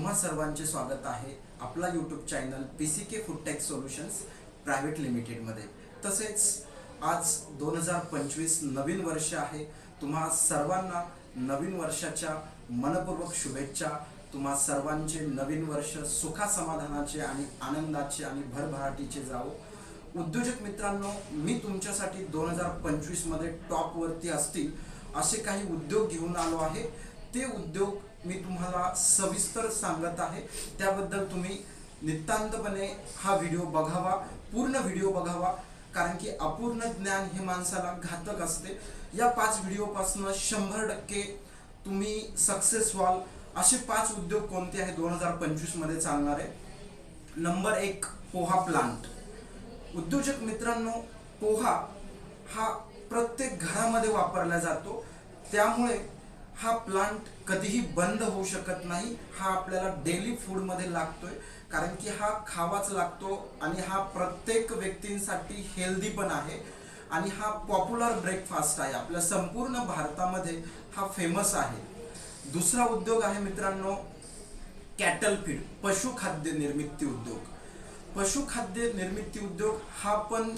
तुम्हा सर्वांचे स्वागत आहे आपला YouTube channel P C K Foodtech Solutions Private लिमिटेडमध्ये तसेच आज दोन हजार पंचवीस नवीन वर्ष आहे. तुम्हा सर्वांना नवीन वर्षाच्या मनपूर्वक शुभेच्छा. तुम्हा सर्वांचे नवीन वर्ष सुखा समाधानाचे आणि आनंदाचे आणि भरभराटीचे जावो. उद्योजक मित्रांनो मी तुमच्यासाठी दोन हजार पंचवीसमध्ये टॉपवरती असतील असे काही उद्योग घेऊन आलो आहे. ते उद्योग मी तुम्हाला सविस्तर सांगत आहे. त्याबद्दल तुम्ही नितांतपणे हा व्हिडिओ बघावा पूर्ण व्हिडिओ बघावा कारण की अपूर्ण ज्ञान हे माणसाला घातक असते. या पाच व्हिडिओपासून शंभर टक्के तुम्ही सक्सेस व्हाल. असे पाच उद्योग कोणते आहे दोन हजार पंचवीसमध्ये चालणारे. नंबर एक पोहा प्लांट उद्योजक मित्रांनो पोहा हा प्रत्येक घरामध्ये वापरला जातो. त्यामुळे हा प्लांट कधीही बंद होऊ शकत नाही. हा आपल्याला डेली फूडमध्ये लागतोय. कारण की हा खावाच लागतो आणि हा प्रत्येक व्यक्तींसाठी हेल्दी पण आहे. आणि हा पॉप्युलर ब्रेकफास्ट आहे. आपल्या संपूर्ण भारतामध्ये हा फेमस आहे. दुसरा उद्योग आहे मित्रांनो कॅटल फीड पशुखाद्य निर्मिती उद्योग. पशुखाद्य निर्मिती उद्योग हा पण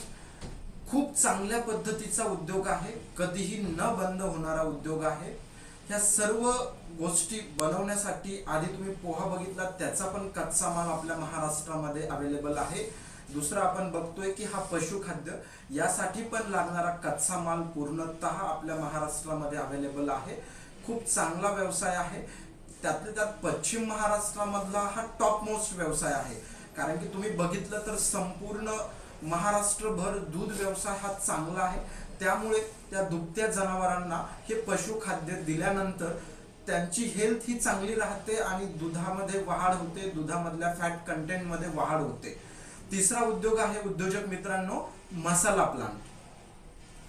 खूप चांगल्या पद्धतीचा उद्योग आहे. कधीही न बंद होणारा उद्योग आहे. ह्या सर्व गोष्टी बनवण्यासाठी आधी तुम्ही पोहा बघितला त्याचा पण कच्चा माल आपल्या महाराष्ट्रामध्ये अवेलेबल आहे. दुसरा आपण बघतोय की हा पशुखाद्य यासाठी पण लागणारा कच्चा माल पूर्णतः आपल्या महाराष्ट्रामध्ये अवेलेबल आहे. खूप चांगला व्यवसाय आहे. त्यातल्या त्यात पश्चिम महाराष्ट्रामधला हा टॉप मोस्ट व्यवसाय आहे. कारण की तुम्ही बघितलं तर संपूर्ण महाराष्ट्रभर दूध व्यवसाय हा चांगला आहे. त्यामुळे त्या दुभत्या जनावरांना हे पशुखाद्य दिल्यानंतर त्यांची हेल्थ ही चांगली राहते आणि दुधामध्ये वाढ होते दुधामधल्या फॅट कंटेंटमध्ये वाढ होते. तिसरा उद्योग आहे उद्योजक मित्रांनो मसाला प्लांट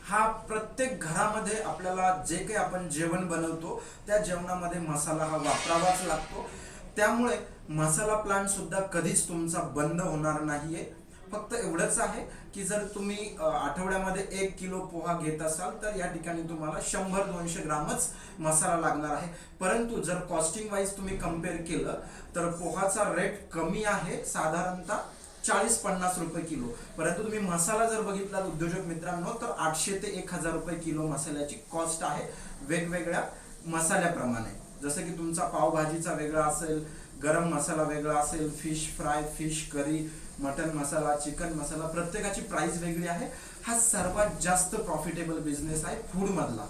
हा प्रत्येक घरामध्ये आपल्याला जे काही आपण जेवण बनवतो त्या जेवणामध्ये मसाला हा वापरावाच लागतो. त्यामुळे मसाला प्लांट सुद्धा कधीच तुमचा बंद होणार नाहीये. फक्त एवढंच आहे की जर तुम्ही आठवड्यामध्ये एक किलो पोहा घेत असाल तर या ठिकाणी तुम्हाला शंभर दोनशे ग्रामच मसाला लागणार आहे. परंतु जर कॉस्टिंग वाईज तुम्ही कंपेअर केलं तर पोहाचा रेट कमी आहे साधारणतः चाळीस पन्नास रुपये किलो. परंतु तुम्ही मसाला जर बघितला उद्योजक मित्रांनो तर आठशे ते एक हजार रुपये किलो मसाल्याची कॉस्ट आहे वेगवेगळ्या मसाल्याप्रमाणे. जसं की तुमचा पावभाजीचा वेगळा असेल गरम मसाला वेगळा असेल fish fry fish curry mutton masala chicken masala प्रत्येकाची प्राइस वेगळी आहे. हा सर्वात जास्त प्रॉफिटेबल बिझनेस आहे फूडमधला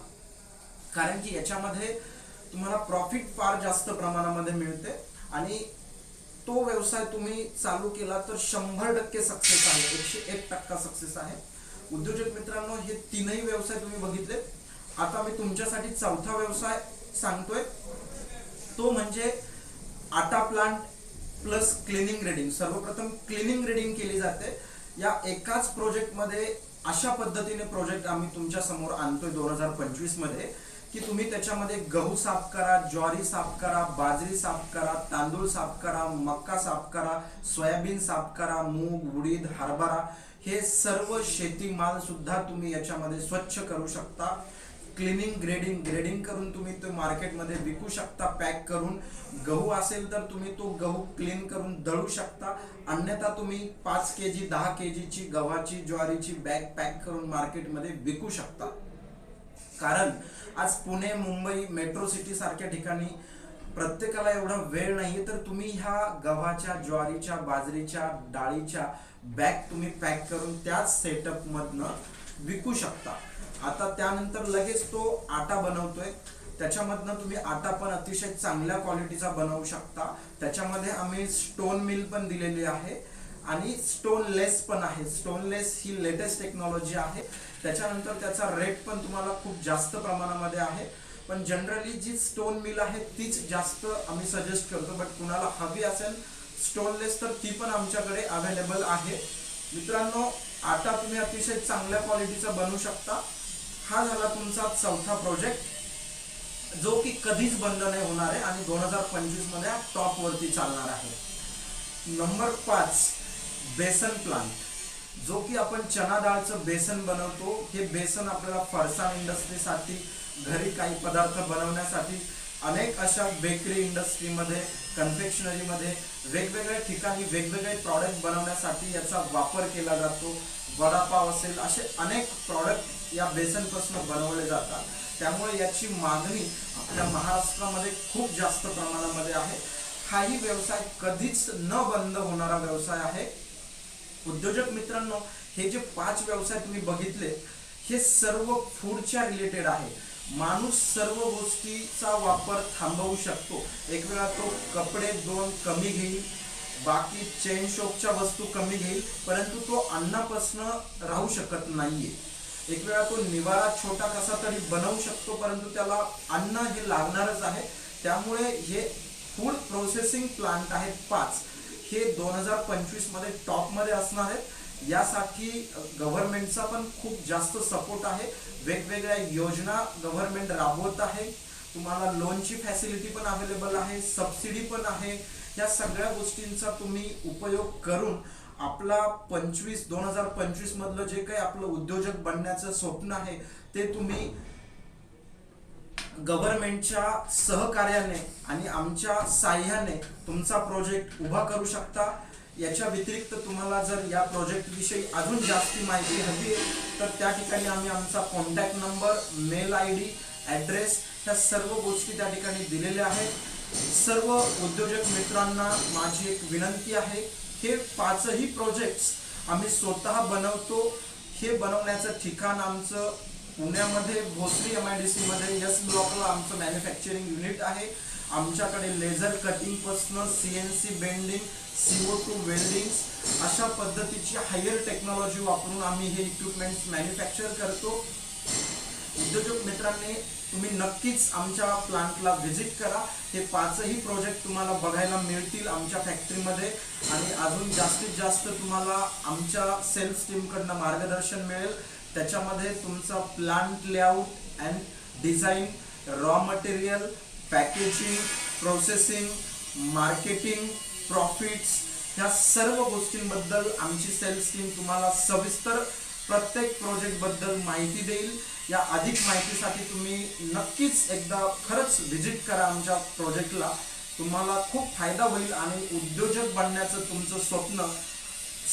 कारण की याच्यामध्ये तुम्हाला प्रॉफिट फार जास्त प्रमाणामध्ये मिळते आणि तो व्यवसाय तुम्ही चालू केला तर शंभर टक्के सक्सेस आहे एकशे एक टक्का सक्सेस आहे. उद्योजक मित्रांनो हे तीनही व्यवसाय तुम्ही बघितले. आता मी तुमच्यासाठी चौथा व्यवसाय सांगतोय. तो म्हणजे आटा प्लांट प्लस क्लिनिंग ग्रेडिंग सर्वप्रथम क्लिनिंग ग्रेडिंग केली जाते. या एकाच प्रोजेक्टमध्ये अशा पद्धतीने प्रोजेक्ट आम्ही तुमच्यासमोर आणतोय दोन हजार पंचवीसमध्ये की तुम्ही त्याच्यामध्ये गहू साफ करा ज्वारी साफ करा बाजरी साफ करा तांदूळ साफ करा मक्का साफ करा सोयाबीन साफ करा मूग उडीद हरभरा हे सर्व शेतीमाल सुद्धा तुम्ही याच्यामध्ये स्वच्छ करू शकता. क्लिनिंग ग्रेडिंग ग्रेडिंग करून तुम्ही तो मार्केटमध्ये विकू शकता पॅक करून. गहू असेल तर तुम्ही तो गहू क्लीन करून दळू शकता. अन्यथा तुम्ही पाच के जी दहा के जीची गव्हाची ज्वारीची बॅग पॅक करून मार्केटमध्ये विकू शकता. कारण आज पुणे मुंबई मेट्रो सिटी सारख्या ठिकाणी प्रत्येकाला एवढा वेळ नाही तर तुम्ही ह्या गव्हाच्या ज्वारीच्या बाजरीच्या डाळीच्या बॅग तुम्ही पॅक करून त्याच सेटअप मधनं विकू शकता. आता त्यानंतर लगेच तो आटा बनवतोय. त्याच्यामधनं तुम्ही आटा पण अतिशय चांगल्या क्वालिटीचा बनवू शकता. त्याच्यामध्ये आम्ही स्टोन मिल पण दिलेली आहे. आणि स्टोनलेस पण आहे. स्टोनलेस ही लेटेस्ट टेक्नॉलॉजी आहे. त्याच्यानंतर त्याचा रेट पण तुम्हाला खूप जास्त प्रमाणामध्ये आहे. पण जनरली जी स्टोन मिल आहे तीच जास्त आम्ही सजेस्ट करतो. बट कुणाला हवी असेल स्टोनलेस तर ती पण आमच्याकडे अवेलेबल आहे. मित्रांनो आता तुम्ही अतिशय चांगल्या क्वालिटीचा बनवू शकता. हा झाला तुमचा चौथा प्रोजेक्ट जो की कधीच बंद नाही होणार आहे आणि दोन हजार पंचवीसमध्ये टॉप वरती चालणार आहे. नंबर पाच बेसन प्लांट जो की आपण चना डाळचं बेसन बनवतो. हे बेसन आपल्याला फरसाण इंडस्ट्रीसाठी घरी काही पदार्थ बनवण्यासाठी अनेक अशा बेकरी इंडस्ट्रीमध्ये कन्फेक्शनरीमध्ये वेगवेगळ्या ठिकाणी वेगवेगळे प्रॉडक्ट बनवण्यासाठी याचा वापर केला जातो. वडापाव असेल असे अनेक प्रॉडक्ट या बेसनपासून बनवले जातात. त्यामुळे याची मागणी आपल्या महाराष्ट्रामध्ये खूप जास्त प्रमाणामध्ये आहे. हाही व्यवसाय कधीच न बंद होणारा व्यवसाय आहे. उद्योजक मित्रांनो हे जे पाच व्यवसाय तुम्ही बघितले हे सर्व फूडच्या रिलेटेड आहे. माणूस सर्व गोष्टीचा वापर थांबवू शकतो. एक वेळा तो कपडे दोन कमी घेईल बाकी चेन शॉपच्या वस्तू कमी घेईल परंतु तो अन्नापासनं राहू शकत नाहीये. एक वेळा तो निवारा छोटा कसा तरी बनवू शकतो परंतु त्याला अन्न हे लागणारच आहे. त्यामुळे हे फूड प्रोसेसिंग प्लांट आहेत पाच. हे दोन हजार पंचवीसमध्ये टॉपमध्ये असणार आहेत. यासाठी गव्हर्नमेंटचा पण खूप जास्त सपोर्ट आहे. वेगवेगळ्या योजना गव्हर्नमेंट राबवत आहे. तुम्हाला लोनची फॅसिलिटी पण अवेलेबल आहे सबसिडी पण आहे. या सगळ्या गोष्टींचा तुम्ही उपयोग करून आपला पंचवीस दोन हजार पंचवीस मधलं जे काही आपलं उद्योजक बनण्याचं स्वप्न आहे ते तुम्ही गव्हर्नमेंटच्या सहकार्याने आणि आमच्या साह्याने तुमचा प्रोजेक्ट उभा करू शकता. याच्या व्यतिरिक्त तुम्हाला जर या प्रोजेक्ट विषयी अजून जास्ती माहिती हवी आहे तर त्या ठिकाणी आम्ही आमचा contact number mail I D address ह्या सर्व गोष्टी त्या ठिकाणी दिलेल्या आहेत. सर्व उद्योजक मित्रांना माझी एक विनंती आहे हे पाचही प्रोजेक्ट्स आम्ही स्वतः बनवतो. हे बनवण्याचं ठिकाण आमचं पुण्यामध्ये भोसरी एम आय डी सीमध्ये यस ब्लॉकला आमचं मॅन्युफॅक्चरिंग युनिट आहे. आमच्याकडे laser कटिंगपासनं C N C bending CO two weldings अशा पद्धतीची हायर टेक्नॉलॉजी वापरून आम्ही हे इक्विपमेंट्स मॅन्युफॅक्चर करतो. उद्योजक मित्रांनी तुम्ही नक्कीच आमच्या प्लांटला व्हिजिट करा. हे पाचही प्रोजेक्ट तुम्हाला बघायला मिळतील आमच्या फॅक्टरीमध्ये आणि अजून जास्तीत जास्त तुम्हाला आमच्या सेल्स टीमकडनं मार्गदर्शन मिळेल. त्याच्यामध्ये तुमचा plant layout and design raw material packaging processing marketing profits ह्या सर्व गोष्टींबद्दल आमची सेल्स टीम तुम्हाला सविस्तर प्रत्येक प्रोजेक्टबद्दल माहिती देईल. या अधिक माहितीसाठी तुम्ही नक्कीच एकदा खरंच व्हिजिट करा आमच्या प्रोजेक्टला तुम्हाला खूप फायदा होईल आणि उद्योजक बनण्याचं तुमचं स्वप्न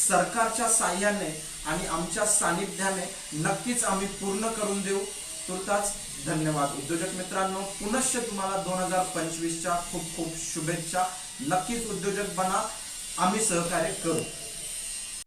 सरकारच्या साह्याने आणि आमच्या सानिध्याने नक्कीच आम्ही पूर्ण करून देऊ. तुर्ताच धन्यवाद. उद्योजक मित्रांनो पुनश्च तुम्हाला दोन हजार पंचवीसच्या खूप खूप शुभेच्छा. नक्कीच उद्योजक बना आम्ही सहकार्य करू.